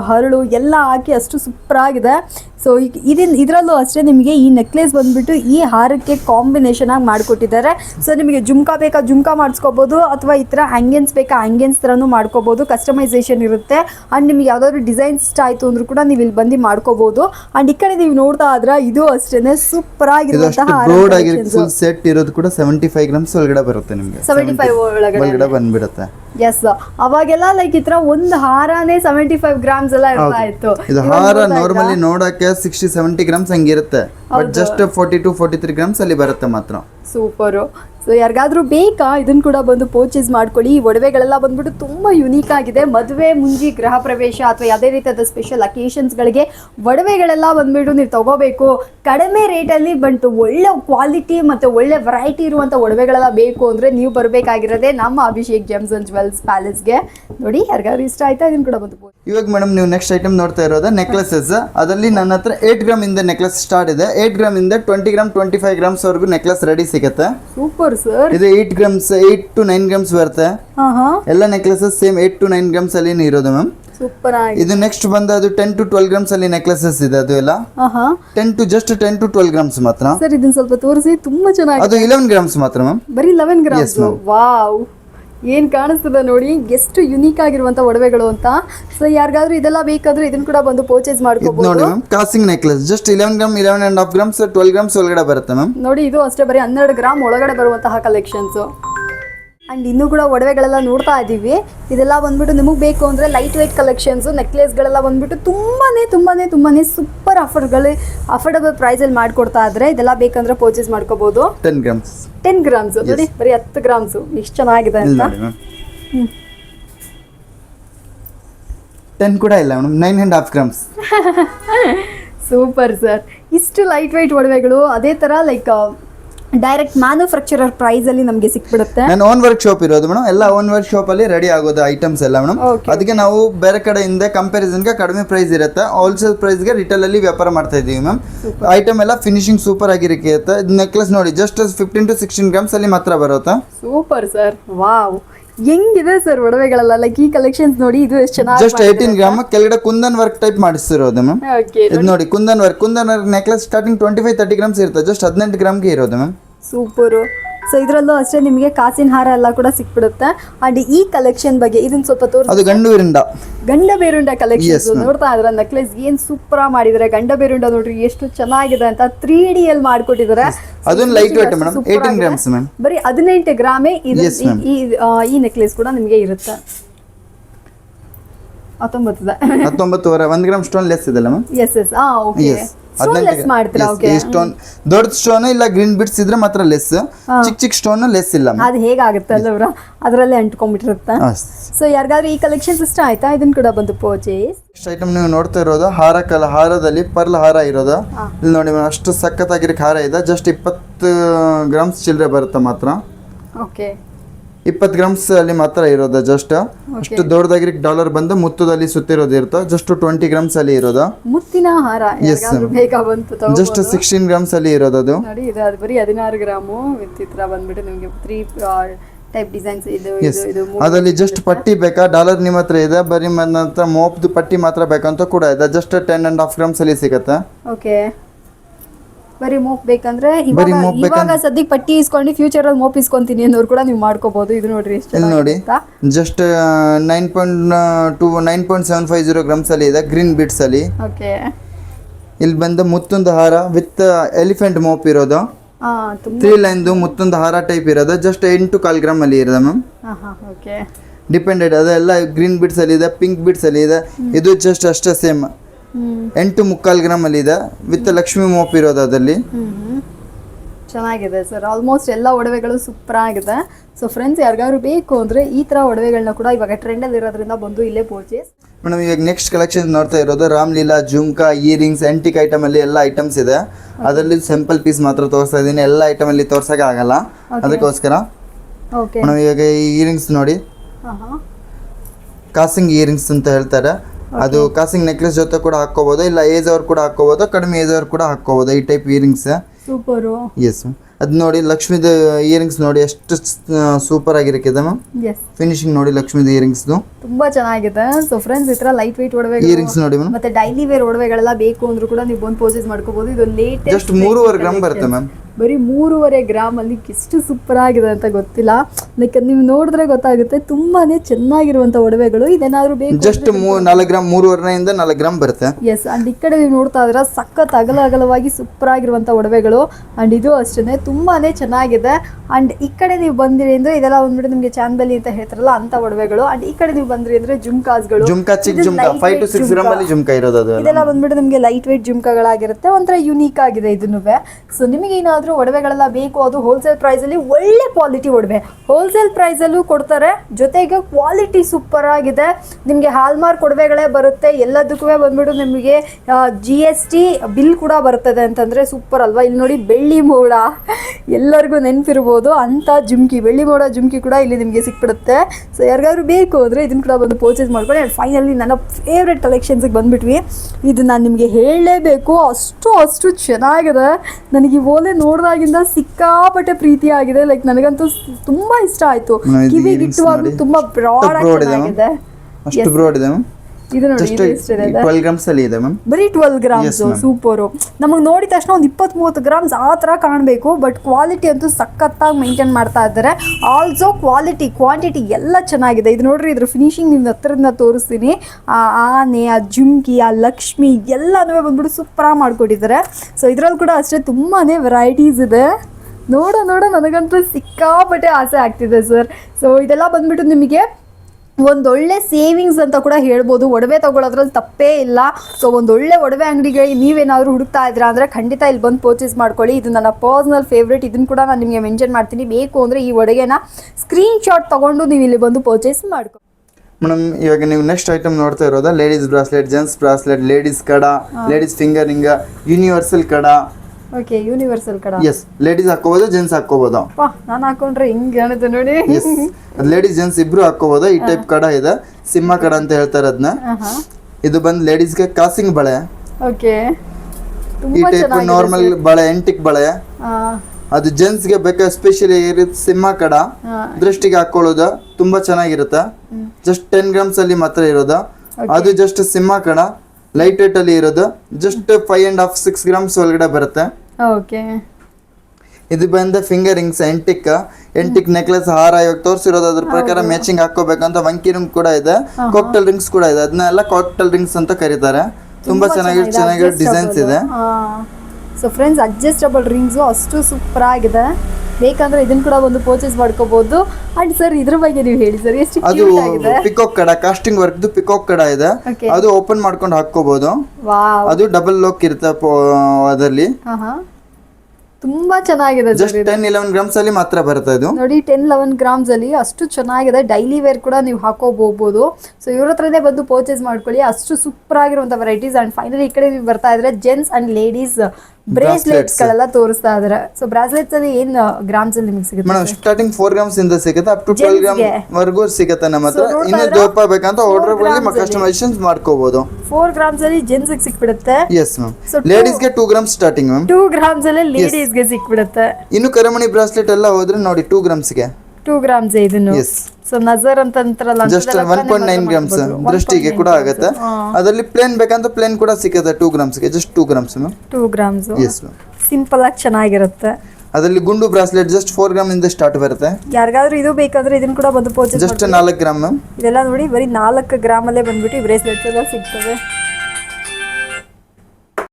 ಹರಳು ಎಲ್ಲ ಹಾಕಿ ಅಷ್ಟು ಸೂಪರ್ ಆಗಿದೆ. ಸೊ ಇದನ್ನ ಇದರಲ್ಲೂ ಅಷ್ಟೇ ನಿಮಗೆ ಈ ನೆಕ್ಲೆಸ್ ಬಂದ್ಬಿಟ್ಟು ಈ ಹಾರಕ್ಕೆ ಕಾಂಬಿನೇಷನ್ ಆಗಿ ಮಾಡಿಕೊಟ್ಟಿದ್ದಾರೆ. ಸೊ ನಿಮಗೆ ಜುಮ್ಕಾ ಬೇಕಾ ಜುಮ್ಕಾ ಮಾಡಿಸ್ಕೋಬೋದು ಅಥವಾ ಈ ಥರ ಹ್ಯಾಂಗೆನ್ಸ್ ಬೇಕಾ ಹ್ಯಾಂಗೆನ್ಸ್ ಥರನೂ ಮಾಡ್ಕೋಬೋದು. ಕಸ್ಟಮೈಸೇಷನ್ ಇರುತ್ತೆ. ಆ್ಯಂಡ್ ನಿಮಗೆ ಯಾವುದಾದ್ರು ಡಿಸೈನ್ ಇಷ್ಟ ಆಯಿತು ಅಂದರೂ ಕೂಡ ನೀವು ಇಲ್ಲಿ ಬಂದು ಮಾಡ್ಕೋಬೋದು. ಆ್ಯಂಡ್ ಈ ಕಡೆ ನೀವು ನೋಡ್ತಾ ಆದ್ರೆ ಇದು ಅಷ್ಟೇ ಸೂಪರ್ ಆಗಿರುವಂತಹ ಸೆಟ್ ಇರೋದು ಕೂಡ ಸೆವೆಂಟಿ ಫೈವ್ ಗ್ರಾಮ್ಸ್ ಒಳಗಡೆ ಬರುತ್ತೆ ನಿಮಗೆ. ಸೆವೆಂಟಿ ಫೈವ್ ಒಳಗಡೆ. ಬಂದ್ಬಿಡುತ್ತೆ. ಎಸ್ ಅವಾಗೆಲ್ಲ ಲೈಕ್ ಈ ತರ ಒಂದು ಹಾರನೇ ಸೆವೆಂಟಿ ಫೈವ್ ಗ್ರಾಮ್ಸ್ ಎಲ್ಲ ಇರ್ತಾ ಇತ್ತು. ಇದು ಹಾರ ನಾರ್ಮಲಿ ನೋಡಕ್ಕೆ sixty seventy grams ಹಂಗಿರುತ್ತೆ. But just forty two forty three grams ಅಲ್ಲಿ ಬರುತ್ತೆ ಮಾತ್ರ. ಸೂಪರು. ಸೊ ಯಾರಿಗಾದ್ರೂ ಬೇಕಾ? ಇದನ್ನ ಕೂಡ ಬಂದು ಪರ್ಚೇಸ್ ಮಾಡ್ಕೊಳ್ಳಿ. ಈ ಒಡವೆಗಳೆಲ್ಲ ಬಂದ್ಬಿಟ್ಟು ತುಂಬ ಯುನೀಕ್ ಆಗಿದೆ. ಮದುವೆ, ಮುಂಜಿ, ಗೃಹ ಪ್ರವೇಶ ಅಥವಾ ಯಾವುದೇ ರೀತಿಯಾದ ಸ್ಪೆಷಲ್ ಅಕೇಶನ್ಸ್ಗಳಿಗೆ ಒಡವೆಗಳೆಲ್ಲ ಬಂದ್ಬಿಟ್ಟು ನೀವು ತಗೋಬೇಕು. ಕಡಿಮೆ ರೇಟಲ್ಲಿ ಬಂತು. ಒಳ್ಳೆ ಕ್ವಾಲಿಟಿ ಮತ್ತು ಒಳ್ಳೆ ವೆರೈಟಿ ಇರುವಂಥ ಒಡವೆಗಳೆಲ್ಲ ಬೇಕು ಅಂದರೆ ನೀವು ಬರಬೇಕಾಗಿರೋದೇ ನಮ್ಮ ಅಭಿಷೇಕ್ ಜೆಮ್ಸ್ ಅಂಡ್ ಜುವೆಲ್ಸ್ ಪ್ಯಾಲೇಸ್ಗೆ ನೋಡಿ, ಯಾರಿಗಾದ್ರೂ ಇಷ್ಟ ಆಯ್ತಾ? ಇದನ್ನು ಕೂಡ ಬಂದು ಇವಾಗ ಮೇಡಮ್ ನೀವು ನೆಕ್ಸ್ಟ್ ಐಟಮ್ ನೋಡ್ತಾ ಇರೋದು ನೆಕ್ಲೆಸಸ್ ಅದರಲ್ಲಿ ನನ್ನ ಹತ್ರ ಏಟ್ ಗ್ರಾಮ್ ಇಂದ ನೆಕ್ಲೆಸ್ ಸ್ಟಾರ್ಟ್ ಇದೆ. ಏಟ್ ಗ್ರಾಮ್ ಇಂದ twenty gram twenty five grams ವರೆಗೂ ನೆಕ್ಲೆಸ್ ರೆಡಿ ಸಿಗುತ್ತೆ? ಸೂಪರ್ ಸರ್ ಇದು eight grams eight to nine grams ಬರುತ್ತೆ. ಎಲ್ಲ necklaces same eight to nine grams ಅಲ್ಲಿ ಇರೋದು ಮ್ಯಾಮ್ ಸೂಪರ್ ಇದು ನೆಕ್ಸ್ಟ್ ಬಂದ ಅದು ಟೆನ್ ಟು ಟ್ವೆಲ್ ಗ್ರಾಮ್ಸ್ ಅಲ್ಲಿ ನೆಕ್ಲೆಸಸ್ ಇದೆ ಅದು ಎಲ್ಲ. Ten to just ten to twelve grams ಮಾತ್ರ. ಸರ್ ಇದನ್ನ ಸ್ವಲ್ಪ ತೋರಿಸಿ ತುಂಬಾ ಚೆನ್ನಾಗಿ ಅದು ಇಲೆವೆನ್ ಗ್ರಾಮ್ಸ್ ಮಾತ್ರ ಮ್ಯಾಮ್ ಬರೀ ಲೆವೆನ್ ಗ್ರಾಮ್ಸ್ ವಾವ್ ಏನ್ ಕಾಣಿಸ್ತದೆ ನೋಡಿ ಎಷ್ಟು ಯುನೀಕ್ ಆಗಿರುವಂತ ಒಡವೆಗಳು ಅಂತ. ಸೊ ಯಾರಿಗಾದ್ರೂ ಇದೆಲ್ಲ ಬೇಕಾದ್ರೆ ಇದನ್ನ ಕೂಡ ಬಂದು ಪರ್ಚೇಸ್ ಮಾಡ್ಕೋಬಹುದು ನೋಡಿ ma'am casting necklace just eleven gram eleven and half grams twelve grams ಒಳಗಡೆ ಬರುತ್ತೆ ಮ್ಯಾಮ್ ನೋಡಿ ಇದು ಅಷ್ಟೇ ಬರೀ ಹನ್ನೆರಡು ಗ್ರಾಮ್ ಒಳಗಡೆ ಬರುವಂತಹ ಕಲೆಕ್ಷನ್ಸ್ ಅಂಡ್ ಇನ್ನೂ ಕೂಡ ಒಡವೆಗಳೆಲ್ಲ ನೋಡ್ತಾ ಇದ್ದೀವಿ ಇದೆಲ್ಲ ಬಂದ್ಬಿಟ್ಟು ನಿಮಗೆ ಬೇಕು ಅಂದರೆ ಲೈಟ್ ವೆಯ್ಟ್ ಕಲೆಕ್ಷನ್ಸು ನೆಕ್ಲೆಸ್ಗಳೆಲ್ಲ ಬಂದ್ಬಿಟ್ಟು ತುಂಬಾನೇ ತುಂಬಾನೇ ತುಂಬಾನೇ ಸೂಪರ್ ಆಫರ್ಗಳು ಅಫೋರ್ಡಬಲ್ ಪ್ರೈಸಲ್ಲಿ ಮಾಡ್ಕೊಡ್ತಾ ಇದ್ರೆ ಇದೆಲ್ಲ ಬೇಕಂದ್ರೆ ಪರ್ಚೇಸ್ ಮಾಡ್ಕೋಬಹುದು ಟೆನ್ ಗ್ರಾಮ್ಸ್ ಟೆನ್ ಗ್ರಾಮ್ಸ್ ನೋಡಿ ಬರೀ ಹತ್ತು ಗ್ರಾಮ್ಸು ಇಷ್ಟು ಚೆನ್ನಾಗಿದೆ ಅಂತ. ಟೆನ್ ಕೂಡ ಇಲ್ಲ madam nine and half grams super sir ಇಷ್ಟು ಲೈಟ್ ವೆಯ್ಟ್ ಒಡವೆಗಳು ಅದೇ ಥರ ಲೈಕ್ ಡೈರೆಕ್ಟ್ ಮ್ಯಾನುಫ್ಯಾಕ್ಚರರ್ ಪ್ರೈಸ್ ಅಲ್ಲಿ ನಮಗೆ ಸಿಕ್ಬಿಡುತ್ತೆ. ನಾನು ಓನ್ ವರ್ಕ್ ಶಾಪ್ ಇರೋದು ಮೇಡಮ್. ಎಲ್ಲ ಓನ್ ವರ್ಕ್ ಶಾಪ್ ಅಲ್ಲಿ ರೆಡಿ ಆಗೋದು ಐಟಮ್ಸ್ ಎಲ್ಲ ಮೇಡಮ್. ಅದಕ್ಕೆ ನಾವು ಬೇರೆ ಕಡೆ ಹಿಂದೆ ಕಂಪ್ಯಾರಿಸನ್ಗೆ ಕಡಿಮೆ ಪ್ರೈಸ್ ಇರುತ್ತೆ. ಹೋಲ್ಸೇಲ್ ಪ್ರೈಸ್ಗೆ ರಿಟೇಲ್ ಅಲ್ಲಿ ವ್ಯಾಪಾರ ಮಾಡ್ತಾ ಇದೀವಿ ಮ್ಯಾಮ್ ಐಟಮ್ ಎಲ್ಲ ಫಿನಿಶಿಂಗ್ ಸೂಪರ್ ಆಗಿರುತ್ತೆ ನೆಕ್ಲೆಸ್ ನೋಡಿ just fifteen to sixteen grams ಅಲ್ಲಿ ಮಾತ್ರ ಬರುತ್ತೆ? ಸೂಪರ್ ಸರ್ ವಾವ್ ಹೆಂಗಿದೆ ಸರ್ ಒಡವೆಗಳೆಲ್ಲ? ಲೈಕ್ ಈ ಕಲೆಕ್ಷನ್ಸ್ ನೋಡಿ ಇದು ಎಷ್ಟು ಚೆನ್ನಾಗಿ ಜಸ್ಟ್ ಏಯ್ಟೀನ್ ಗ್ರಾಮ್ ಕೆಳಗಡೆ ಕುಂದನ್ ವರ್ಕ್ ಟೈಪ್ ಮಾಡಿಸಿರೋದು ಮ್ಯಾಮ್ ಓಕೆ ಇದು ನೋಡಿ kundan work kundan work necklace starting twenty five thirty grams ಇರುತ್ತೆ ಜಸ್ಟ್ ಹದಿನೆಂಟು ಗ್ರಾಮ್ಗೆ ಇರೋದು ಮ್ಯಾಮ್ ಸೂಪರು ಸೊ ಇದರಲ್ಲೂ ಅಷ್ಟೇ ನಿಮಗೆ ಕಾಸಿನ ಹಾರ ಎಲ್ಲ ಕೂಡ ಸಿಕ್ಬಿಡುತ್ತೆ. ಅಂಡ್ ಈ ಕಲೆಕ್ಷನ್ ಬಗ್ಗೆ ಇದನ್ನ ಸ್ವಲ್ಪ ತೋರಿಸಿ. ಅದು ಗಂಡು ವಿರಿಂದ ಗಂಡ ಬೇರುಂಡ ಕಲೆಕ್ಷನ್. ನೋಡ್ತಾ ಇದ್ರ ನೆಕ್ಲೆಸ್ ಏನ್ ಸೂಪರ್ ಮಾಡಿದ್ದಾರೆ ಗಂಡ ಬೇರುಂಡ ನೋಡ್ರಿ ಎಷ್ಟು ಚೆನ್ನಾಗಿದೆ ಅಂತ ತ್ರೀ ಡಿ ಎಲ್ ಮಾಡ್ಕೊಟ್ಟಿದ್ದಾರೆ ಅದೊಂದು light weight madam eighteen grams ma'am ಬರೀ ಹದಿನೆಂಟು ಗ್ರಾಮೇ ಇದು ಈ ಈ ನೆಕ್ಲೆಸ್ ಕೂಡ ನಿಮಗೆ ಇರುತ್ತೆ. ಹತ್ತೊಂಬತ್ತು ಹತ್ತೊಂಬತ್ತುವರೆ ಒಂದು ಗ್ರಾಮ್ ಸ್ಟೋನ್ ಲೆಸ್ ಇದೆ ಮ್ಯಾಮ್ ಎಸ್ ಎಸ್ ಆ ಓಕೆ Okay. ಸ್ಟೋನ್ ದೊಡ್ಡ ಸ್ಟೋನ್ ಇಲ್ಲ ಗ್ರೀನ್ ಬಿಟ್ಸ್ ಇದ್ರೆ ಮಾತ್ರ ಲೆಸ್ ಚಿಕ್ಕ ಚಿಕ್ಕ ಸ್ಟೋನ್ ಲೆಸ್ ಇಲ್ಲ ಅದು ಹೇಗಾಗುತ್ತೆ ಅಲ್ಲವ್ರ ಅದರಲ್ಲೇ ಅಂಟ್ಕೊಂಡ್ಬಿಟ್ಟಿರುತ್ತೆ ಸೊ ಯಾರಿಗಾದ್ರೂ ಈ ಕಲೆಕ್ಷನ್ಸ್ ಇಷ್ಟ ಆಯ್ತಾ? ಇದನ್ನ ಕೂಡ ಬಂದು ಪರ್ಚೇಸ್ ನೆಕ್ಸ್ಟ್ ಐಟಮ್ ನೀವು ನೋಡ್ತಾ ಇರೋದು ಹಾರ ಕಲ ಹಾರದಲ್ಲಿ ಪರ್ಲ್ ಹಾರ ಇರೋದು. ಇಲ್ಲಿ ನೋಡಿ ಅಷ್ಟು ಅಷ್ಟು ಸಖತ್ತಾಗಿರೋ ಹಾರ ಇದೆ. ಜಸ್ಟ್ ಇಪ್ಪತ್ತು ಗ್ರಾಮ್ಸ್ ಚಿಲ್ಲರೆ ಬರುತ್ತೆ ಮಾತ್ರ. ಓಕೆ ಇಪ್ಪತ್ತು ಗ್ರಾಮ್ಸ್ ಅಲ್ಲಿ ಮಾತ್ರ ಇರೋದ ಜಸ್ಟ್ ಅಷ್ಟು ದೊಡ್ಡದಾಗಿ ಡಾಲರ್ ಬಂದು ಮುತ್ತದಲ್ಲಿ ಸುತ್ತಿರೋದು ಇರುತ್ತೆ ಜಸ್ಟ್ ಟ್ವೆಂಟಿ ಗ್ರಾಮ್ಸ್ ಅಲ್ಲಿ ಇರೋದ. ಮುತ್ತಿನ ಹಾರ ಎಸ್ ಜಸ್ಟ್ ಸಿಕ್ಸ್ಟೀನ್ ಗ್ರಾಮ್ಸ್ ಅಲ್ಲಿ ಇರೋದು ಅದು. ನೋಡಿ ಇದು ಅದು ಬರೀ ಹದಿನಾರು ಗ್ರಾಮು ವಿತ್ ಬಂದ್ಬಿಟ್ಟು ನಿಮಗೆ ತ್ರೀ ಟೈಪ್ ಡಿಸೈನ್ಸ್ ಇದು ಇದು ಅದಲ್ಲಿ ಜಸ್ಟ್ ಪಟ್ಟಿ ಬೇಕಾ? ಡಾಲರ್ ನಿಮ್ಮ ಹತ್ರ ಇದೆ. ಬರೀ ನನ್ನ ಹತ್ರ ಮೋಪ್ದು ಪಟ್ಟಿ ಮಾತ್ರ ಬೇಕಂತ ಕೂಡ ಇದೆ. Just ten and half grams ಅಲ್ಲಿ ಸಿಗುತ್ತೆ. ಓಕೆ ಬರೀ ಮೋಪ್ ಬೇಕಂದ್ರೆ ಬರೀ ಇವಾಗ ಮೋಪ್ ಇವಾಗ ಸದ್ಯಕ್ಕೆ ಪಟ್ಟಿ ಇಸ್ಕೊಂಡು ಫ್ಯೂಚರ್ ಅಲ್ಲಿ ಮೋಪ್ ಇಸ್ಕೊಂತೀನಿ ಅನ್ನೋರು ಕೂಡ ನೀವು ಮಾಡ್ಕೋಬಹುದು ಇದು ನೋಡ್ರಿ ಎಷ್ಟು ಇಲ್ಲಿ ನೋಡಿ. ಚೆನ್ನಾಗಿರುತ್ತಾ? Just nine point two nine point seven five zero grams ಅಲ್ಲಿ ಇದೆ ಗ್ರೀನ್ ಬಿಟ್ಸ್ ಅಲ್ಲಿ. ಓಕೆ ಇಲ್ಲಿ ಬಂದು ಮುತ್ತೊಂದು ಹಾರ ವಿತ್ ಎಲಿಫೆಂಟ್ ಮೋಪ್ ಇರೋದು. ಹಾ ತುಂಬ ತ್ರೀ ಲೈನ್ದು ಮುತ್ತೊಂದು ಹಾರ ಟೈಪ್ ಇರೋದು. ಜಸ್ಟ್ ಎಂಟು ಕಾಲ್ ಗ್ರಾಮ್ ಅಲ್ಲಿ ಇರೋದು ಮ್ಯಾಮ್ ಹಾ ಹಾ ಓಕೆ ಡಿಪೆಂಡೆಡ್ ಅದೆಲ್ಲ ಗ್ರೀನ್ ಬಿಟ್ಸ್ ಅಲ್ಲಿ ಇದೆ ಪಿಂಕ್ ಬಿಟ್ಸ್ ಅಲ್ಲಿ ಇದೆ. ಇದು ಜಸ್ಟ್ ಅಷ್ಟೇ ಸೇಮ್ ಎಂಟು ಮುಕ್ಕಾಲು ಗ್ರಾಮ್ ಅಲ್ಲಿ ಇದೆ ವಿತ್ ಲಕ್ಷ್ಮಿ ಮೋಪ್ ಇರೋದು ಹ್ಮ್. ಚೆನ್ನಾಗಿದೆ ಸರ್. ಆಲ್ಮೋಸ್ಟ್ ಎಲ್ಲ ಒಡವೆಗಳು ಸೂಪರ್ ಆಗಿದೆ. ಸೊ ಫ್ರೆಂಡ್ಸ್ ಯಾರಿಗಾದ್ರು ಬೇಕು ಅಂದ್ರೆ ಈ ತರ ಒಡವೆಗಳನ್ನ ಕೂಡ ಇವಾಗ ಟ್ರೆಂಡಲ್ಲಿ ಇರೋದ್ರಿಂದ ಬಂದು ಇಲ್ಲೇ ಪರ್ಚೇಸ್ ಮೇಡಮ್ ಇವಾಗ ನೆಕ್ಸ್ಟ್ ಕಲೆಕ್ಷನ್ ನೋಡ್ತಾ ಇರೋದು Ramleela jhumka earrings antique item ಅಲ್ಲಿ ಎಲ್ಲ ಐಟಮ್ಸ್ ಇದೆ. ಅದರಲ್ಲಿ ಸಿಂಪಲ್ ಪೀಸ್ ಮಾತ್ರ ತೋರಿಸ್ತಾ ಇದ್ದೀನಿ. ಎಲ್ಲ ಐಟಮ್ ಅಲ್ಲಿ ತೋರ್ಸಕ್ಕೆ ಆಗಲ್ಲ. ಅದಕ್ಕೋಸ್ಕರ. ಮೇಡಮ್ ಇವಾಗ ಈ ಇಯರಿಂಗ್ಸ್ ನೋಡಿ. ಕಾಸಿಂಗ್ ಇಯರಿಂಗ್ಸ್ ಅಂತ ಹೇಳ್ತಾರೆ. ಅದು ಕಾಸಿಂಗ್ ನೆಕ್ಲೆಸ್ ಜೊತೆ ಕೂಡ ಹಾಕೋಬಹುದು ಇಲ್ಲ ಏಜ್ ಅವ್ರು ಕೂಡ ಹಾಕೋಬಹುದು ಕಡಿಮೆ ಏಜ್ ಅವ್ರು ಕೂಡ ಹಾಕೋಬಹುದು ಈ ಟೈಪ್ ಇಯರಿಂಗ್ಸ್ ಸೂಪರ್ ಎಸ್ ಅದು ನೋಡಿ ಲಕ್ಷ್ಮೀದ ಇಯರಿಂಗ್ಸ್ ನೋಡಿ ಎಷ್ಟು ಸೂಪರ್ ಆಗಿರಕ್ಕಿದೆ ಮ್ಯಾಮ್ ಫಿನಿಶಿಂಗ್ ನೋಡಿ ಲಕ್ಷ್ಮೀದ ಇಯರಿಂಗ್ಸ್ ತುಂಬಾ ಚೆನ್ನಾಗಿದೆ. ಸೊ ಫ್ರೆಂಡ್ಸ್ ಈ ತರ ಲೈಟ್ ವೈಟ್ ಒಡವೆ ಇಯರಿಂಗ್ಸ್ ನೋಡಿ ಮ್ಯಾಮ್ ಮತ್ತೆ ಡೈಲಿ ವೇರ್ ಒಡವೆಗಳೆಲ್ಲ ಬೇಕು ಅಂದ್ರೂ ಕೂಡ ನೀವು ಬಂದು ಪರ್ಚೇಸ್ ಮಾಡ್ಕೋಬಹುದು ಇದು ಲೇಟೆಸ್ಟ್ ಜಸ್ಟ್ ಮೂರುವರೆ ಗ್ರಾಮ್ ಬರುತ್ತೆ ಮ್ಯಾಮ್ ಬರೀ ಮೂರುವರೆ ಗ್ರಾಮ್ ಅಲ್ಲಿ ಎಷ್ಟು ಸೂಪರ್ ಆಗಿದೆ ಅಂತ ಗೊತ್ತಿಲ್ಲ. ಲೈಕ್ ನೀವು ನೋಡಿದ್ರೆ ಗೊತ್ತಾಗುತ್ತೆ ತುಂಬಾನೇ ಚೆನ್ನಾಗಿರುವಂತ ಒಡವೆಗಳು. ಇದೇನಾದ್ರು ಬೇಕು ಜಸ್ಟ್ ನಾಲ್ಕು ಗ್ರಾಮ್ ಮೂರುವರೆಯಿಂದ ನಾಲ್ಕು ಗ್ರಾಮ್ ಬರುತ್ತೆ. ಎಸ್ ಅಂಡ್ ಈ ಕಡೆ ನೀವು ನೋಡ್ತಾ ಇದ್ರೆ ಸಖತ್ ಅಗಲ ಅಗಲವಾಗಿ ಸೂಪರ್ ಆಗಿರುವಂತ ಒಡವೆಗಳು. ಅಂಡ್ ಇದು ಅಷ್ಟೇ ತುಂಬಾನೇ ಚೆನ್ನಾಗಿದೆ. ಅಂಡ್ ಈ ಕಡೆ ನೀವು ಬಂದಿರಿ ಅಂದ್ರೆ ಇದೆಲ್ಲ ಬಂದ್ಬಿಟ್ಟು ನಿಮ್ಗೆ ಚಾಂದಲಿ ಅಂತ ಹೇಳ್ತಾರಲ್ಲ ಅಂತ ಒಡವೆಗಳು. ಅಂಡ್ ಈ ಕಡೆ ನೀವು ಬಂದ್ರಿ ಅಂದ್ರೆ ಜುಮ್ಕಾಸ್ಗಳು. ಜುಮ್ಕಾ ಚಿಕ್ jhumka light five to weight six gram ಅಲ್ಲಿ ಜುಮ್ಕಾ ಇರೋದು ಅದು ಎಲ್ಲ. ಇದೆಲ್ಲ ಬಂದ್ಬಿಟ್ಟು ನಿಮಗೆ ಲೈಟ್ ವೇಟ್ ಜುಮ್ಕಾಗಳಾಗಿರುತ್ತೆ ಒಂಥರ ಯುನೀಕ್ ಆಗಿದೆ ಇದನ್ನು ಸೊ ನಿಮಗೆ ಏನಾದರೂ ಒಡವೆಗಳೆಲ್ಲ ಬೇಕು, ಅದು ಹೋಲ್ಸೇಲ್ ಪ್ರೈಸಲ್ಲಿ ಒಳ್ಳೆ ಕ್ವಾಲಿಟಿ ಒಡವೆ. ಹೋಲ್ಸೇಲ್ ಪ್ರೈಸಲ್ಲೂ ಕೊಡ್ತಾರೆ. ಜೊತೆಗೆ ಕ್ವಾಲಿಟಿ ಸೂಪರ್ ಆಗಿದೆ. ನಿಮಗೆ ಹಾಲ್ಮಾರ್ಕ್ ಒಡವೆಗಳೇ ಬರುತ್ತೆ. ಎಲ್ಲದಕ್ಕೂ ಬಂದ್ಬಿಟ್ಟು ನಿಮಗೆ ಜಿ ಎಸ್ ಟಿ ಬಿಲ್ ಕೂಡ ಬರ್ತದೆ ಅಂತಂದರೆ ಸೂಪರ್ ಅಲ್ವಾ? ಇಲ್ಲಿ ನೋಡಿ ಬೆಳ್ಳಿ ಮೋಡ. ಎಲ್ಲರಿಗೂ ನೆನಪಿರ್ಬೋದು. ಅಂತ ಜುಮ್ಕಿ, ಬೆಳ್ಳಿ ಮೋಡ ಜುಮ್ಕಿ ಕೂಡ ಇಲ್ಲಿ ನಿಮಗೆ ಸಿಕ್ಬಿಡುತ್ತೆ. ಸೊ ಯಾರಿಗಾದ್ರು ಬೇಕು ಅಂದರೆ ಇದನ್ನು ಕೂಡ ಬಂದು ಪರ್ಚೇಸ್ ಮಾಡ್ಕೊಳ್ಳಿ. ಆ್ಯಂಡ್ ಫೈನಲಿ ನನ್ನ ಫೇವ್ರೆಟ್ ಕಲೆಕ್ಷನ್ಸಿಗೆ ಬಂದುಬಿಟ್ವಿ. ಇದು ನಾನು ನಿಮಗೆ ಹೇಳಲೇಬೇಕು. ಅಷ್ಟು ಅಷ್ಟು ಚೆನ್ನಾಗಿದೆ. ನನಗೆ ಈ ಓಲೆ ನೋಡಿದಾಗಿಂದ ಸಿಕ್ಕಾಪಟ್ಟೆ ಪ್ರೀತಿ ಆಗಿದೆ ಲೈಕ್ ನನಗಂತೂ ತುಂಬಾ ಇಷ್ಟ ಆಯ್ತು. ಹ್ಮ್, ತುಂಬಾ. ಬ್ರಾಡ್ ಆಗಿದೆ ಅಷ್ಟು ಬ್ರೋಡ್ ಇದೆ ಇದು ನೋಡಿ ಇದು ಎಷ್ಟಿದೆ ಟ್ವೆಲ್ ಗ್ರಾಮ್ಸ್ ಅಲ್ಲಿ ಇದೆ ಮ್ಯಾಮ್ ಬರೀ ಟ್ವೆಲ್ ಗ್ರಾಮ್ಸ್. ಸೂಪರು ನಮಗೆ ನೋಡಿದ ತಕ್ಷಣ ಒಂದು ಇಪ್ಪತ್ತ್ ಮೂವತ್ತು ಗ್ರಾಮ್ಸ್ ಆ ಥರ ಕಾಣಬೇಕು ಬಟ್ ಕ್ವಾಲಿಟಿ ಅಂತೂ ಸಖತ್ತಾಗಿ ಮೇಂಟೈನ್ ಮಾಡ್ತಾ ಇದ್ದಾರೆ. ಆಲ್ಸೋ ಕ್ವಾಲಿಟಿ ಕ್ವಾಂಟಿಟಿ ಎಲ್ಲ ಚೆನ್ನಾಗಿದೆ. ಇದು ನೋಡ್ರಿ ಇದ್ರ ಫಿನಿಶಿಂಗ್ ನಿಮ್ಮ ಹತ್ರದಿಂದ ತೋರಿಸ್ತೀನಿ. ಆ ಆನೆ ಆ ಜುಮ್ಕಿ ಆ ಲಕ್ಷ್ಮಿ ಎಲ್ಲನೂ ಬಂದ್ಬಿಟ್ಟು ಸೂಪರಾಗಿ ಮಾಡ್ಕೊಟ್ಟಿದ್ದಾರೆ. ಸೊ ಇದ್ರಲ್ಲಿ ಕೂಡ ಅಷ್ಟೇ ತುಂಬಾ ವೆರೈಟೀಸ್ ಇದೆ. ನೋಡೋ ನೋಡ ನನಗಂತೂ ಸಿಕ್ಕಾಪಟ್ಟೆ ಆಸೆ ಆಗ್ತಿದೆ ಸರ್ ಸೊ ಇದೆಲ್ಲ ಬಂದ್ಬಿಟ್ಟು ನಿಮಗೆ ಒಂದೊಳ್ಳೆ ಸೇವಿಂಗ್ಸ್ ಅಂತ ಕೂಡ ಹೇಳ್ಬೋದು. ಒಡವೆ ತಗೊಳ್ಳೋದ್ರಲ್ಲಿ ತಪ್ಪೇ ಇಲ್ಲ. ಸೊ ಒಂದೊಳ್ಳೆ ಒಡವೆ ಅಂಗಡಿಗಳಿಗೆ ನೀವೇನಾದರೂ ಹುಡುಕ್ತಾ ಇದ್ದೀರಾ ಅಂದರೆ ಖಂಡಿತ ಇಲ್ಲಿ ಬಂದು ಪರ್ಚೇಸ್ ಮಾಡ್ಕೊಳ್ಳಿ. ಇದು ನನ್ನ ಪರ್ಸ್ನಲ್ ಫೇವ್ರೇಟ್ ಇದನ್ನು ಕೂಡ ನಾನು ನಿಮಗೆ ಮೆನ್ಷನ್ ಮಾಡ್ತೀನಿ. ಬೇಕು ಅಂದರೆ ಈ ಒಡಗೆನ ಸ್ಕ್ರೀನ್ಶಾಟ್ ತೊಗೊಂಡು ನೀವು ಇಲ್ಲಿ ಬಂದು ಪರ್ಚೇಸ್ ಮಾಡ್ಕೊ ಮೇಡಮ್ ಇವಾಗ ನೀವು ನೆಕ್ಸ್ಟ್ ಐಟಮ್ ನೋಡ್ತಾ ಇರೋದಾ ladies bracelet gents bracelet ladies ಕಡ ಲೇಡೀಸ್ ಫಿಂಗರಿಂಗ್ ಯೂನಿವರ್ಸಲ್ ಕಡ. ಓಕೆ ಯೂನಿವರ್ಸಲ್ ಕಡ. ಎಸ್ ಲೇಡೀಸ್ ಹಾಕೋಬಹುದು ಜೆಂಟ್ಸ್ ಹಾಕೋಬಹುದು ನಾನು ಹಾಕೊಂಡ್ರೆ ಹಿಂಗ್ ಕಾಣುತ್ತೆ ನೋಡಿ. ಎಸ್ ಲೇಡೀಸ್ ಜೆಂಟ್ಸ್ ಇಬ್ರು ಹಾಕೋಬಹುದು ಈ ಟೈಪ್ ಕಡ ಇದೆ. ಸಿಂಹ ಕಡ ಅಂತ ಹೇಳ್ತಾರೆ ಅದನ್ನ ಇದು ಬಂದು ಲೇಡೀಸ್ಗೆ ಕಾಸಿಂಗ್ ಬಳೆ. ಓಕೆ ಈ ಟೈಪ್ ನಾರ್ಮಲ್ ಬಳೆ ಎಂಟಿಕ್ ಬಳೆ. ಅದು ಅದು ಜೆಂಟ್ಸ್ಗೆ ಬೇಕಾ ಸ್ಪೆಷಲಿ ಸಿಂಹ ಕಡ. ದೃಷ್ಟಿಗೆ ಹಾಕೊಳ್ಳೋದು ತುಂಬಾ ಚೆನ್ನಾಗಿರುತ್ತೆ. ಜಸ್ಟ್ ಟೆನ್ ಗ್ರಾಮ್ಸ್ ಅಲ್ಲಿ ಮಾತ್ರ ಇರೋದು. ಅದು ಜಸ್ಟ್ ಸಿಂಹ ಕಡ. ಲೈಟ್ ವೇಟ್ ಅಲ್ಲಿ ಇರೋದು just five and half six grams ಒಳಗಡೆ ಬರುತ್ತೆ. ಓಕೆ ಇದು ಬಂದ ಫಿಂಗರಿಂಗ್ಸ್ ಎಂಟಿಕ್ ಎಂಟಿಕ್ ನೆಕ್ಲೆಸ್ ಹಾರ ಇವಾಗ ತೋರಿಸಿರೋದು ಅದ್ರ ಪ್ರಕಾರ ಮ್ಯಾಚಿಂಗ್ ಹಾಕೋಬೇಕಂತ ವಂಕಿ ರಿಂಗ್ ಕೂಡ ಇದೆ. ಕಾಕ್ಟಲ್ ರಿಂಗ್ಸ್ ಕೂಡ ಇದೆ. ಅದನ್ನೆಲ್ಲ ಕಾಕ್ಟಲ್ ರಿಂಗ್ಸ್ ಅಂತ ಕರೀತಾರೆ. ತುಂಬಾ ಚೆನ್ನಾಗಿ ಚೆನ್ನಾಗಿರೋ ಡಿಸೈನ್ಸ್ ಇದೆ. ಸೊ ಫ್ರೆಂಡ್ಸ್ ಅಡ್ಜಸ್ಟಬಲ್ ರಿಂಗ್ಸು ಅಷ್ಟು ಸೂಪರ್ ಆಗಿದೆ. ಬೇಕಂದ್ರೆ ಇದನ್ನ ಕೂಡ ಒಂದು ಪರ್ಚೇಸ್ ಮಾಡ್ಕೋಬಹುದು ಅಂಡ್ ಸರ್ ಇದ್ರ ಬಗ್ಗೆ ನೀವು ಹೇಳಿ ಸರ್ ಎಷ್ಟು ಅದು ಪಿಕಾಕ್ ಕಡ ಕಾಸ್ಟಿಂಗ್ ವರ್ಕ್ ಪಿಕಾಕ್ ಕಡ ಇದೆ. ಅದು ಓಪನ್ ಮಾಡ್ಕೊಂಡು ಹಾಕೋಬಹುದು ಅದು ಡಬಲ್ ಲಾಕ್ ಇರುತ್ತೆ ಅದರಲ್ಲಿ. ತುಂಬಾ ಚೆನ್ನಾಗಿದೆ ಜಸ್ಟ್ ಟೆನ್ ಇಲೆವೆನ್ ಗ್ರಾಮ್ಸ್ ಅಲ್ಲಿ ಮಾತ್ರ ಬರುತ್ತೆ ಇದು. ನೋಡಿ ಟೆನ್ ಲೆವೆನ್ ಗ್ರಾಮ್ಸ್ ಅಲ್ಲಿ ಅಷ್ಟು ಚೆನ್ನಾಗಿದೆ. ಡೈಲಿ ವೇರ್ ಕೂಡ ನೀವು ಹಾಕೋಬಹುದು ಸೊ ಇವ್ರ ಹತ್ರನೇ ಬಂದು ಪರ್ಚೇಸ್ ಮಾಡ್ಕೊಳ್ಳಿ. ಅಷ್ಟು ಸೂಪರ್ ಆಗಿರುವಂತ ವೆರೈಟೀಸ್ ಅಂಡ್ ಫೈನಲಿ ಈ ಕಡೆ ನೀವು ಬರ್ತಾ ಇದ್ರೆ ಜೆಂಟ್ಸ್ ಅಂಡ್ ಲೇಡೀಸ್ ಬ್ರೇಸ್ಲೆಟ್ಸ್ ಗಳೆಲ್ಲ ತೋರಿಸ್ತಾ ಇದಾರೆ. ಸೊ ಬ್ರಾಸ್ಲೆಟ್ಸ್ ಅಲ್ಲಿ ಏನ್ ಗ್ರಾಮ್ಸ್ ಅಲ್ಲಿ ನಿಮ್ಗೆ ಸಿಗುತ್ತೆ? ಮೇಡಮ್ ಸ್ಟಾರ್ಟಿಂಗ್ ಫೋರ್ ಗ್ರಾಮ್ಸ್ ಇಂದ ಸಿಗುತ್ತೆ ಅಪ್ ಟು ಟ್ವೆಲ್ ಗ್ರಾಮ್ ವರ್ಗೂ ಗೆ? ಸಿಗುತ್ತೆ ನಮ್ಮ ಹತ್ರ. ಇನ್ನು? ದಪ್ಪ ಬೇಕಂತ ಆರ್ಡರ್ ಮಾಡಿ. ಕಸ್ಟಮೈಸೇಷನ್ ಮಾಡ್ಕೋಬಹುದು ಫೋರ್ ಗ್ರಾಮ್ಸ್ ಅಲ್ಲಿ. ಜೆಂಟ್ಸ್ ಸಿಕ್ಬಿಡುತ್ತೆ. Yes ma'am ಲೇಡೀಸ್ಗೆ two grams starting ma'am two grams ಅಲ್ಲಿ ಲೇಡೀಸ್ಗೆ ಸಿಕ್ಬಿಡುತ್ತೆ. ಇನ್ನು ಕರಮಣಿ ಬ್ರಾಸ್ಲೆಟ್ ಎಲ್ಲ ಹೋದ್ರೆ ನೋಡಿ ಟೂ ಗ್ರಾಮ್ಸ್ಗೆ ಟೂ ಗ್ರಾಮ್ಸ್ ಇದನ್ನು? ಎಸ್ ಸೊ ನಜರ್ ಅಂತ ಅಂತಾರಲ್ಲ just one point nine grams ದೃಷ್ಟಿಗೆ ಕೂಡ ಆಗುತ್ತೆ. ಅದರಲ್ಲಿ ಪ್ಲೇನ್ ಬೇಕಂತ ಪ್ಲೇನ್ ಕೂಡ ಸಿಗುತ್ತೆ two ಗ್ರಾಮ್ಸ್ಗೆ just two grams ma'am two grams yes ma'am simple ಆಗಿ ಚೆನ್ನಾಗಿರುತ್ತೆ. ಅದರಲ್ಲಿ ಗುಂಡು ಬ್ರಾಸ್ಲೆಟ್ ಜಸ್ಟ್ ಫೋರ್ ಗ್ರಾಮ್ ಇಂದ ಸ್ಟಾರ್ಟ್ ಬರುತ್ತೆ. ಯಾರಿಗಾದ್ರೂ ಇದು ಬೇಕಾದ್ರೆ ಇದನ್ನ ಕೂಡ ಬಂದು ಪರ್ಚೇಸ್ ಜಸ್ಟ್ ನಾಲ್ಕು ಗ್ರಾಮ್ ಮ್ಯಾಮ್ ಇದೆಲ್ಲ ನೋಡಿ ಬರೀ ನಾಲ್ಕು ಗ್ರಾಮಲ್ಲೇ ಬಂದ್ಬಿಟ್ಟು ಬ್ರೇಸ್ಲೆಟ್ಸ್ ಎಲ್ಲ ಸಿಗ್ತವೆ